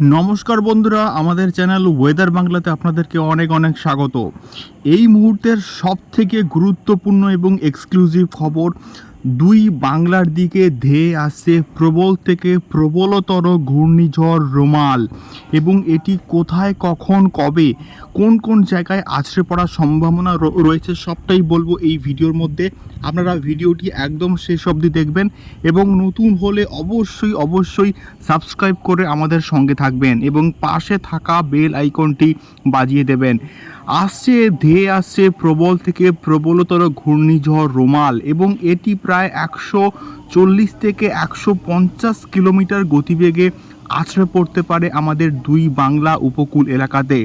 নমস্কার বন্ধুরা, আমাদের চ্যানেল ওয়েদার বাংলাতে আপনাদেরকে অনেক অনেক স্বাগত। এই মুহূর্তের সব থেকে গুরুত্বপূর্ণ এবং এক্সক্লুসিভ খবর দুই বাংলার দিকে ধেয়ে আসছে প্রবল থেকে প্রবলতর ঘূর্ণিঝড় রোমাল। এবং এটি কোথায়, কখন, কবে, কোন কোন জায়গায় আছড়ে পড়ার সম্ভাবনা রয়েছে সবটাই বলব এই ভিডিওর মধ্যে। আপনারা ভিডিওটি একদম শেষ অবধি দেখবেন এবং নতুন হলে অবশ্যই অবশ্যই সাবস্ক্রাইব করে আমাদের সঙ্গে থাকবেন এবং পাশে থাকা বেল আইকনটি বাজিয়ে দেবেন। আসছে, ধেয়ে আসছে প্রবল থেকে প্রবলতর ঘূর্ণিঝড় রোমাল এবং এটি প্রায় একশো চল্লিশ থেকে একশো পঞ্চাশ কিলোমিটার গতিবেগে আছড়ে পড়তে পারে আমাদের দুই বাংলা উপকূল এলাকাতে।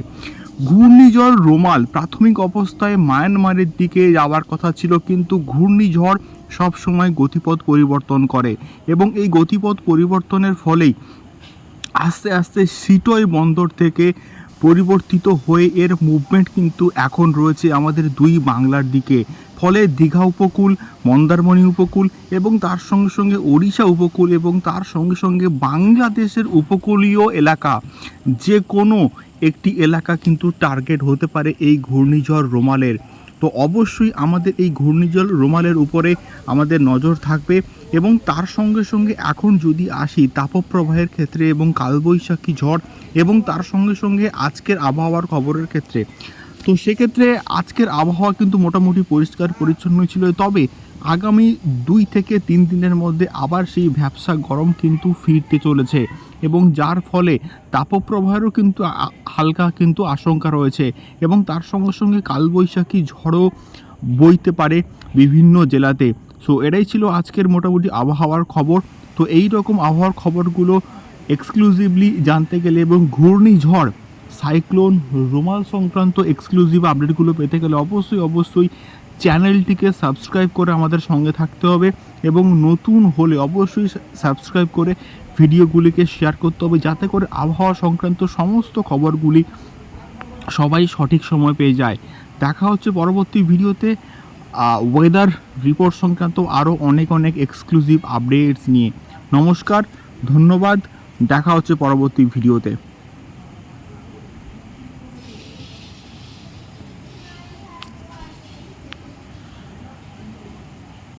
ঘূর্ণিঝড় রোমাল প্রাথমিক অবস্থায় মায়ানমারের দিকে যাওয়ার কথা ছিল, কিন্তু ঘূর্ণিঝড় সবসময় গতিপথ পরিবর্তন করে এবং এই গতিপথ পরিবর্তনের ফলেই আস্তে আস্তে সিটয় বন্দর থেকে পরিবর্তিত হয়ে এর মুভমেন্ট কিন্তু এখন রয়েছে আমাদের দুই বাংলার দিকে। ফলে দীঘা উপকূল, মন্দারমণি উপকূল এবং তার সঙ্গে সঙ্গে ওড়িশা উপকূল এবং তার সঙ্গে সঙ্গে বাংলাদেশের উপকূলীয় এলাকা। যে কোনো একটি এলাকা কিন্তু টার্গেট হতে পারে এই ঘূর্ণিঝড় রোমালের। তো অবশ্যই আমাদের এই ঘূর্ণিঝড় রুমালের উপরে আমাদের নজর থাকবে এবং তার সঙ্গে সঙ্গে এখন যদি আসি তাপপ্রবাহের ক্ষেত্রে এবং কালবৈশাখী ঝড় এবং তার সঙ্গে সঙ্গে আজকের আবহাওয়ার খবরের ক্ষেত্রে। তো সেক্ষেত্রে আজকের আবহাওয়া কিন্তু মোটামুটি পরিষ্কার, পরিচ্ছন্ন ছিল। তবে আগামী দুই থেকে তিন দিনের মধ্যে আবার সেই ভ্যাবসা গরম কিন্তু ফিরতে চলেছে এবং যার ফলে তাপপ্রবাহেরও কিন্তু হালকা কিন্তু আশঙ্কা রয়েছে এবং তার সঙ্গে সঙ্গে কালবৈশাখী ঝড়ও বইতে পারে বিভিন্ন জেলাতে। সো এটাই ছিল আজকের মোটামুটি আবহাওয়ার খবর। তো এই রকম আবহাওয়ার খবরগুলো এক্সক্লুসিভলি জানতে গেলে এবং ঘূর্ণিঝড় সাইক্লোন রোমাল সংক্রান্ত এক্সক্লুসিভ আপডেটগুলো পেতে গেলে অবশ্যই অবশ্যই চ্যানেলটিকে সাবস্ক্রাইব করে আমাদের সঙ্গে থাকতে হবে এবং নতুন হলে অবশ্যই সাবস্ক্রাইব করে ভিডিওগুলিকে শেয়ার করতে হবে যাতে করে আবহাওয়া সংক্রান্ত সমস্ত খবরগুলি সবাই সঠিক সময় পেয়ে যায়। দেখা হচ্ছে পরবর্তী ভিডিওতে ওয়েদার রিপোর্ট সংক্রান্ত আরও অনেক অনেক এক্সক্লুসিভ আপডেটস নিয়ে। নমস্কার, ধন্যবাদ, দেখা হচ্ছে পরবর্তী ভিডিওতে।